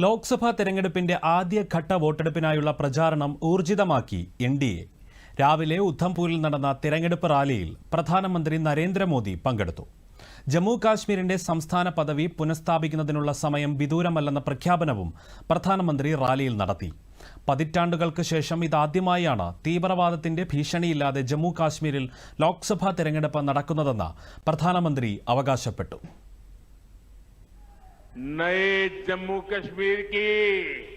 ലോക്സഭാ തെരഞ്ഞെടുപ്പിന്റെ ആദ്യഘട്ട വോട്ടെടുപ്പിനായുള്ള പ്രചാരണം ഊർജിതമാക്കി എൻ ഡി എ. രാവിലെ ഉദ്ധംപൂരിൽ നടന്ന തെരഞ്ഞെടുപ്പ് റാലിയിൽ പ്രധാനമന്ത്രി നരേന്ദ്രമോദി പങ്കെടുത്തു. ജമ്മു കാശ്മീരിന്റെ സംസ്ഥാന പദവി പുനഃസ്ഥാപിക്കുന്നതിനുള്ള സമയം വിദൂരമല്ലെന്ന പ്രഖ്യാപനവും പ്രധാനമന്ത്രി റാലിയിൽ നടത്തി. പതിറ്റാണ്ടുകൾക്ക് ശേഷം ഇതാദ്യമായാണ് തീവ്രവാദത്തിന്റെ ഭീഷണിയില്ലാതെ ജമ്മു കാശ്മീരിൽ ലോക്സഭാ തെരഞ്ഞെടുപ്പ് നടക്കുന്നതെന്ന് പ്രധാനമന്ത്രി അവകാശപ്പെട്ടു. नए जम्मू कश्मीर की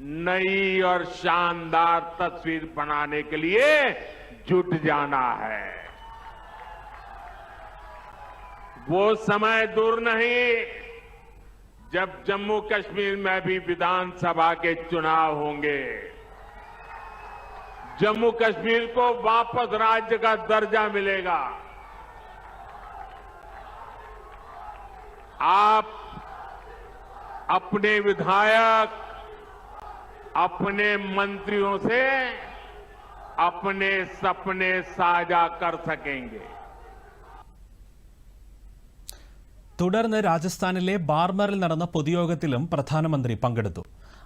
नई और शानदार तस्वीर बनाने के लिए जुट जाना है। वो समय दूर नहीं। जब जम्मू कश्मीर में भी विधानसभा के चुनाव होंगे, जम्मू कश्मीर को वापस राज्य का दर्जा मिलेगा। आप अपने विधायक अपने मंत्रियों से अपने सपने साझा कर सकेंगे തുടർന്ന് രാജസ്ഥാനിലെ ബാർമറിൽ നടന്ന പൊതുയോഗത്തിലും പ്രധാനമന്ത്രി പങ്കെടുത്തു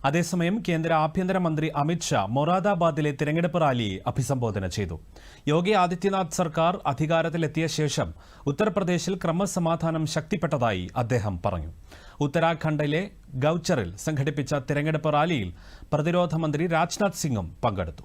അതേസമയം കേന്ദ്ര ആഭ്യന്തരമന്ത്രി അമിത്ഷാ മൊറാദാബാദിലെ തിരഞ്ഞെടുപ്പ് റാലിയെ അഭിസംബോധന ചെയ്തു. യോഗി ആദിത്യനാഥ് സർക്കാർ അധികാരത്തിലെത്തിയ ശേഷം ഉത്തർപ്രദേശിൽ ക്രമസമാധാനം ശക്തിപ്പെട്ടതായി അദ്ദേഹം പറഞ്ഞു. ഉത്തരാഖണ്ഡിലെ ഗൌച്ചറിൽ സംഘടിപ്പിച്ച തിരഞ്ഞെടുപ്പ് റാലിയിൽ പ്രതിരോധ മന്ത്രി രാജ്നാഥ് സിംഗും പങ്കെടുത്തു.